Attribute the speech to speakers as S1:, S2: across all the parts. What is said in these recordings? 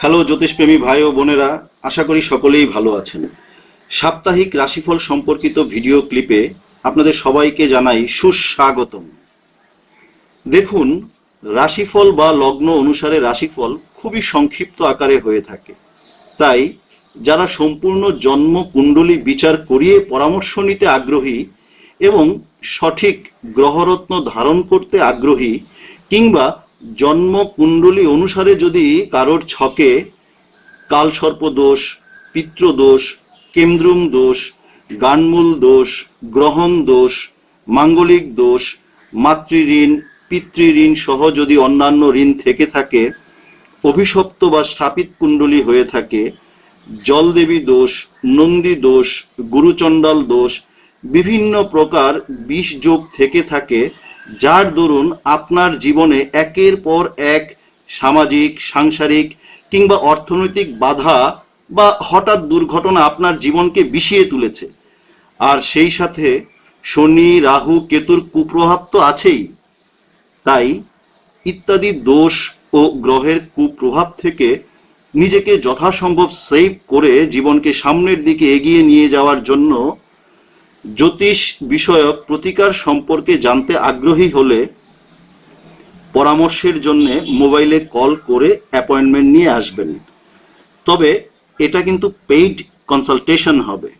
S1: Hello, জ্যোতিষপ্রেমী ভাই ও বোনেরা, আশা করি সকলেই ভালো আছেন। সাপ্তাহিক রাশিফল সম্পর্কিত ভিডিও ক্লিপে আপনাদের সবাইকে জানাই সুস্বাগতম। দেখুন, রাশিফল বা লগ্ন অনুসারে রাশিফল খুবই সংক্ষিপ্ত আকারে হয়ে থাকে। তাই, যারা সম্পূর্ণ জন্ম কুণ্ডলী বিচার করিয়ে পরামর্শ নিতে আগ্রহী এবং সঠিক গ্রহরত্ন ধারণ করতে আগ্রহী কিংবা জন্ম কুণ্ডলী অনুসারে যদি কারোর ছকে কালসর্প দোষ পিত্রদোষ কেন্দ্রুম দোষ, গানমূল দোষ, গ্রহণ দোষ, মাঙ্গলিক দোষ, মাতৃঋণ, পিতৃঋণ সহ যদি অন্যান্য ঋণ থেকে থাকে, অভিশপ্ত বা স্থাপিত কুণ্ডলী হয়ে থাকে, জলদেবী দোষ, নন্দী দোষ, গুরুচণ্ডাল দোষ, বিভিন্ন প্রকার বিষ যোগ থেকে থাকে যার দরুন আপনার জীবনে একের পর এক সামাজিক, সাংসারিক কিংবা অর্থনৈতিক বাধা বা হঠাৎ দুর্ঘটনা আপনার জীবনকে বিষিয়ে তুলেছে। আর সেই সাথে শনি, রাহু, কেতুর কুপ্রভাব তো আছেই। তাই ইত্যাদি দোষ ও গ্রহের কুপ্রভাব থেকে নিজেকে যথাসম্ভব সেভ করে জীবনকে সামনের দিকে এগিয়ে নিয়ে যাওয়ার জন্য জ্যোতিষ বিষয়ক প্রতিকার সম্পর্কে জানতে আগ্রহী হলে পরামর্শের জন্য মোবাইলে কল করে অ্যাপয়েন্টমেন্ট নিয়ে আসবেন। তবে এটা কিন্তু পেইড কনসালটেশন হবে।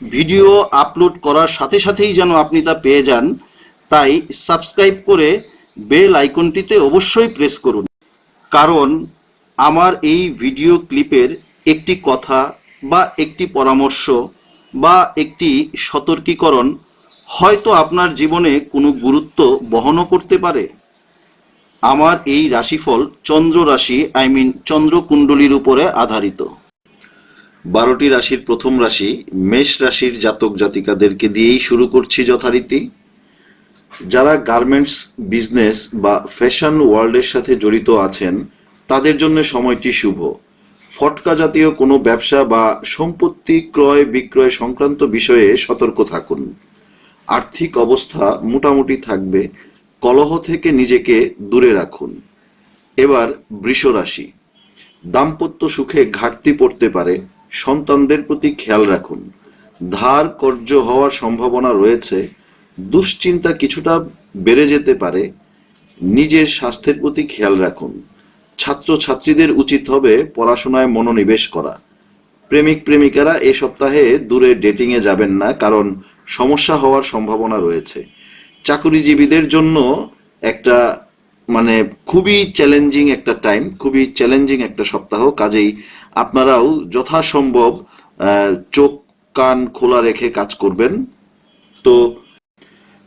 S1: ভিডিও আপলোড করার সাথে সাথেই যেন আপনি তা পেয়ে যান, তাই সাবস্ক্রাইব করে বেল আইকনটিতে অবশ্যই প্রেস করুন। কারণ আমার এই ভিডিও ক্লিপের একটি কথা বা একটি পরামর্শ বা একটি সতর্কীকরণ হয়তো আপনার জীবনে কোনো গুরুত্ব বহনও করতে পারে। আমার এই রাশিফল চন্দ্র রাশি আই মিন চন্দ্রকুণ্ডলীর উপরে আধারিত। বারোটি রাশির প্রথম রাশি, মেষ রাশির জাতক জাতিকাদেরকে দিয়েই শুরু করছি যথারীতি। যারা গার্মেন্টস বিজনেস বা ফ্যাশন ওয়ার্ল্ডের সাথে জড়িত আছেন, তাদের জন্য সময়টি শুভ। ফটকা জাতীয় কোনো ব্যবসা বা সম্পত্তি ক্রয় বিক্রয় সংক্রান্ত বিষয়ে সতর্ক থাকুন। আর্থিক অবস্থা মোটামুটি থাকবে, কলহ থেকে নিজেকে দূরে রাখুন। এবার বৃষ রাশি দাম্পত্য সুখে ঘাটতি পড়তে পারে, সন্তানদের প্রতি খেয়াল রাখুন। ধার কর্য হওয়ার সম্ভাবনা রয়েছে, দুশ্চিন্তা কিছুটা বেড়ে যেতে পারে, নিজের স্বাস্থ্যের প্রতি খেয়াল রাখুন। ছাত্র ছাত্রীদের উচিত হবে পড়াশোনায় মনোনিবেশ করা। প্রেমিক প্রেমিকারা এ সপ্তাহে দূরে ডেটিং এ যাবেন না, কারণ সমস্যা হওয়ার সম্ভাবনা রয়েছে। চাকুরিজীবীদের জন্য একটা মানে খুবই চ্যালেঞ্জিং একটা টাইম খুবই চ্যালেঞ্জিং একটা সপ্তাহ। কাজেই আপনারাও যথাসম্ভব চোখ, কান খোলা রেখে কাজ করবেন। তো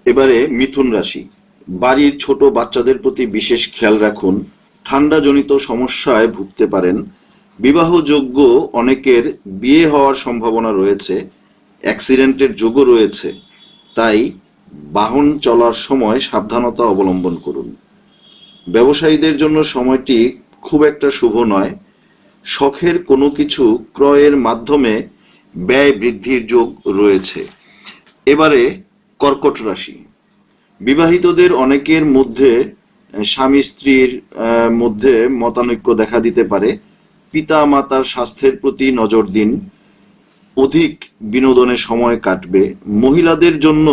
S1: এবারে মিথুন রাশি। বাড়ির ছোট বাচ্চাদের প্রতি বিশেষ খেয়াল রাখুন। ঠান্ডাজনিত সমস্যায় ভুগতে পারেন। বিবাহযোগ্য অনেকের বিয়ে হওয়ার সম্ভাবনা রয়েছে, অ্যাক্সিডেন্টের যোগও রয়েছে। তাই বাহন চলার সময় সাবধানতা অবলম্বন করুন। ব্যবসায়ীদের জন্য সময়টি খুব একটা শুভ নয়। শখের কোনো কিছু ক্রয়ের মাধ্যমে ব্যয় বৃদ্ধির যোগ রয়েছে। এবারে কর্কট রাশি। বিবাহিতদের অনেকের মধ্যে স্বামী স্ত্রীর মধ্যে মতানৈক্য দেখা দিতে পারে। পিতা মাতার স্বাস্থ্যের প্রতি নজর দিন। অধিক বিনোদনে সময় কাটবে। মহিলাদের জন্য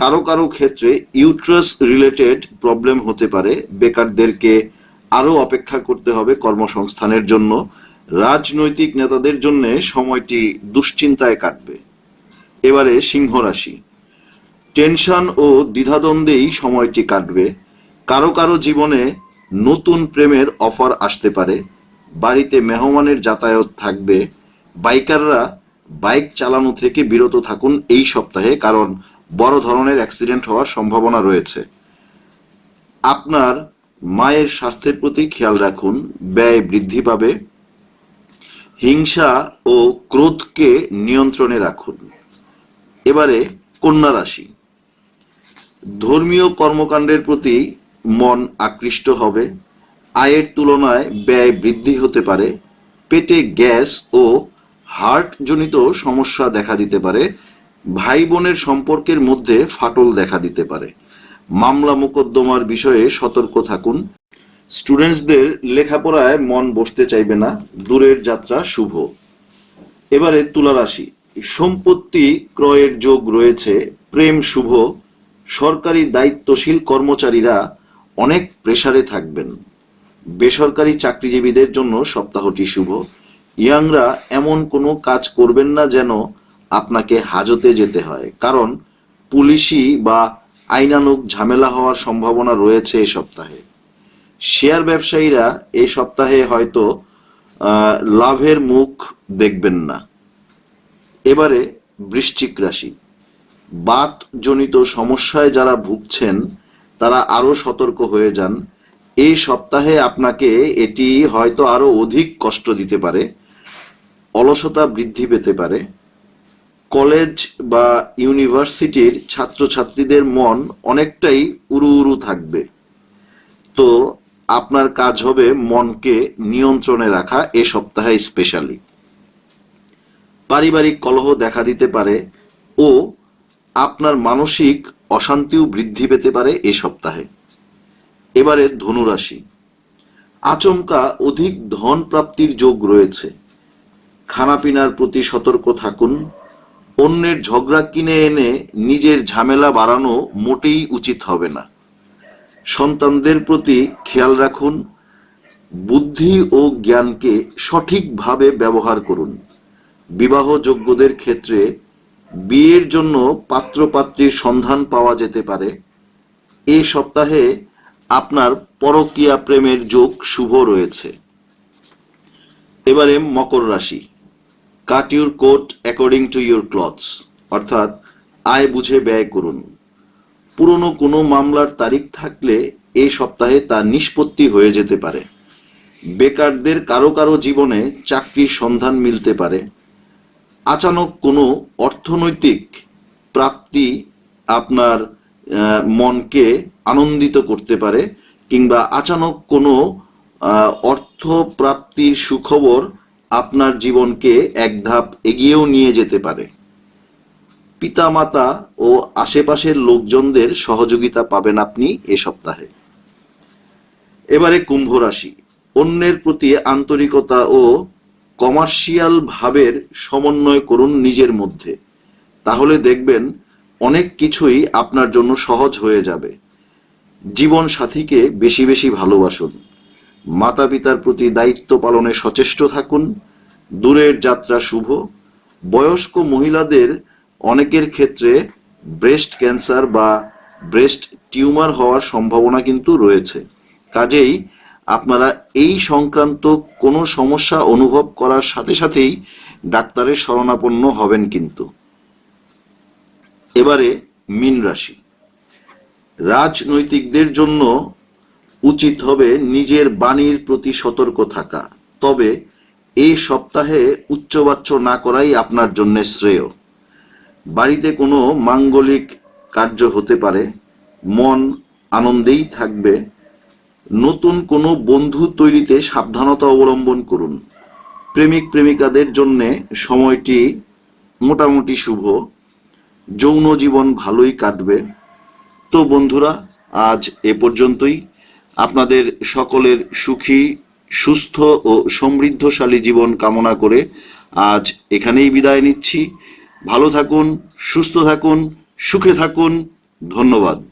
S1: কারও কারও ক্ষেত্রে ইউট্রাস রিলেটেড প্রবলেম হতে পারে। বেকারদেরকে আরও অপেক্ষা করতে হবে কর্মসংস্থানের জন্য। রাজনৈতিক নেতাদের জন্য সময়টি দুশ্চিন্তায় কাটবে। এবারে সিংহ রাশি টেনশন ও দ্বিধাদ্বন্দ্বেই সময়টি কাটবে। কারও কারও জীবনে নতুন প্রেমের অফার আসতে পারে। বাড়িতে মেহমানের যাতায়াত থাকবে। বাইকাররা বাইক চালানো থেকে বিরত থাকুন এই সপ্তাহে, কারণ বড় ধরনের অ্যাক্সিডেন্ট হওয়ার সম্ভাবনা রয়েছে। আপনার মায়ের স্বাস্থ্যের প্রতি খেয়াল রাখুন, ব্যয় বৃদ্ধি পাবে। হিংসা ও ক্রোধকে নিয়ন্ত্রণে রাখুন। এবারে কন্যা রাশি। ধর্মীয় কর্মকাণ্ডের প্রতি মন আকৃষ্ট হবে, আয়ের তুলনায় ব্যয় বৃদ্ধি হতে পারে, পেটে গ্যাস ও হার্ট জনিত সমস্যা দেখা দিতে পারে ভাই বোনের সম্পর্কের মধ্যে ফাটল দেখা দিতে পারে। মামলা মোকদ্দমার বিষয়ে সতর্ক থাকুন। স্টুডেন্টসদের লেখাপড়ায় মন বসতে চাইবে না। দূরের যাত্রা শুভ। এবারে তুলা রাশি সম্পত্তি ক্রয়ের যোগ রয়েছে। প্রেম শুভ। সরকারি দায়িত্বশীল কর্মচারীরা অনেক প্রেসারে থাকবেন। বেসরকারি চাকরিজীবীদের জন্য সপ্তাহটি শুভ। ইয়াংরা এমন কোনো কাজ করবেন না যেন আপনাকে হাজতে যেতে হয়, কারণ পুলিশি বা আইনানুগ ঝামেলা হওয়ার সম্ভাবনা রয়েছে এই সপ্তাহে। শেয়ার ব্যবসায়ীরা এই সপ্তাহে হয়তো লাভের মুখ দেখবেন না। এবারে বৃশ্চিক রাশি। বাত জনিত সমস্যায় যারা ভুগছেন তারা আরও সতর্ক হয়ে যান। এই সপ্তাহে আপনাকে এটি হয়তো আরও অধিক কষ্ট দিতে পারে, অলসতা বৃদ্ধি পেতে পারে। কলেজ বা ইউনিভার্সিটির ছাত্রছাত্রীদের মন অনেকটাই উড়ু উড়ু থাকবে। তো আপনার কাজ হবে মনকে নিয়ন্ত্রণে রাখা এ সপ্তাহে স্পেশালি। পারিবারিক কলহ দেখা দিতে পারে ও আপনার মানসিক অশান্তিও বৃদ্ধি পেতে পারে এ সপ্তাহে। এবারে ধনুরাশি আচমকা অধিক ধন প্রাপ্তির যোগ রয়েছে। খানাপিনার প্রতি সতর্ক থাকুন। অন্যের ঝগড়া কিনে এনে নিজের ঝামেলা বাড়ানো মোটেই উচিত হবে না। সন্তানদের প্রতি খেয়াল রাখুন। বুদ্ধি ও জ্ঞানকে সঠিকভাবে ব্যবহার করুন। বিবাহযোগ্যদের ক্ষেত্রে বিয়ের জন্য পাত্রপাত্রীর সন্ধান পাওয়া যেতে পারে। এ সপ্তাহে আপনার পরকীয়া প্রেমের যোগ শুভ রয়েছে। এবারে মকর রাশি। Cut your coat according to your clothes অর্থাৎ আয় বুঝে ব্যয় করুন। পুরনো কোনো মামলার তারিখ থাকলে এ সপ্তাহে তা নিষ্পত্তি হয়ে যেতে পারে। বেকারদের কারও কারও জীবনে চাকরির সন্ধান মিলতে পারে। আচানক কোনো অর্থনৈতিক প্রাপ্তি আপনার মনকে আনন্দিত করতে পারে কিংবা আচানক কোনো অর্থ প্রাপ্তির সুখবর আপনার জীবনকে এক ধাপ এগিয়েও নিয়ে যেতে পারে। পিতামাতা ও আশেপাশের লোকজনদের সহযোগিতা পাবেন আপনি এ সপ্তাহে। এবারে কুম্ভ রাশি। অন্যের প্রতি আন্তরিকতা ও কমার্শিয়াল ভাবের সমন্বয় করুন নিজের মধ্যে। তাহলে দেখবেন অনেক কিছুই আপনার জন্য সহজ হয়ে যাবে। জীবন সাথীকে বেশি বেশি ভালোবাসুন। মাতা পিতার প্রতি দায়িত্ব পালনে সচেষ্ট থাকুন। দূরের যাত্রা শুভ। বয়স্ক মহিলাদের অনেকের ক্ষেত্রে ব্রেস্ট ক্যান্সার বা ব্রেস্ট টিউমার হওয়ার সম্ভাবনা কিন্তু রয়েছে। কাজেই আপনারা এই সংক্রান্ত কোনো সমস্যা অনুভব করার সাথে সাথেই ডাক্তারের শরণাপন্ন হবেন কিন্তু। এবারে মীন রাশি। রাজনৈতিকদের জন্য উচিত হবে নিজের বাণীর প্রতি সতর্ক থাকা। তবে এই সপ্তাহে উচ্চবাচ্য না করাই আপনার জন্য শ্রেয়। বাড়িতে কোনো মাঙ্গলিক কার্য হতে পারে, মন আনন্দেই থাকবে নতুন কোনো বন্ধু তৈরিতে সাবধানতা অবলম্বন করুন। প্রেমিক প্রেমিকাদের জন্য সময়টি মোটামুটি শুভ। যৌন জীবন ভালোই কাটবে। তো বন্ধুরা, আজ এ পর্যন্তই। আপনাদের সকলের সুখী, সুস্থ ও সমৃদ্ধশালী জীবন কামনা করে আজ এখানেই বিদায় নিচ্ছি। ভালো থাকুন, সুস্থ থাকুন, সুখে থাকুন। ধন্যবাদ।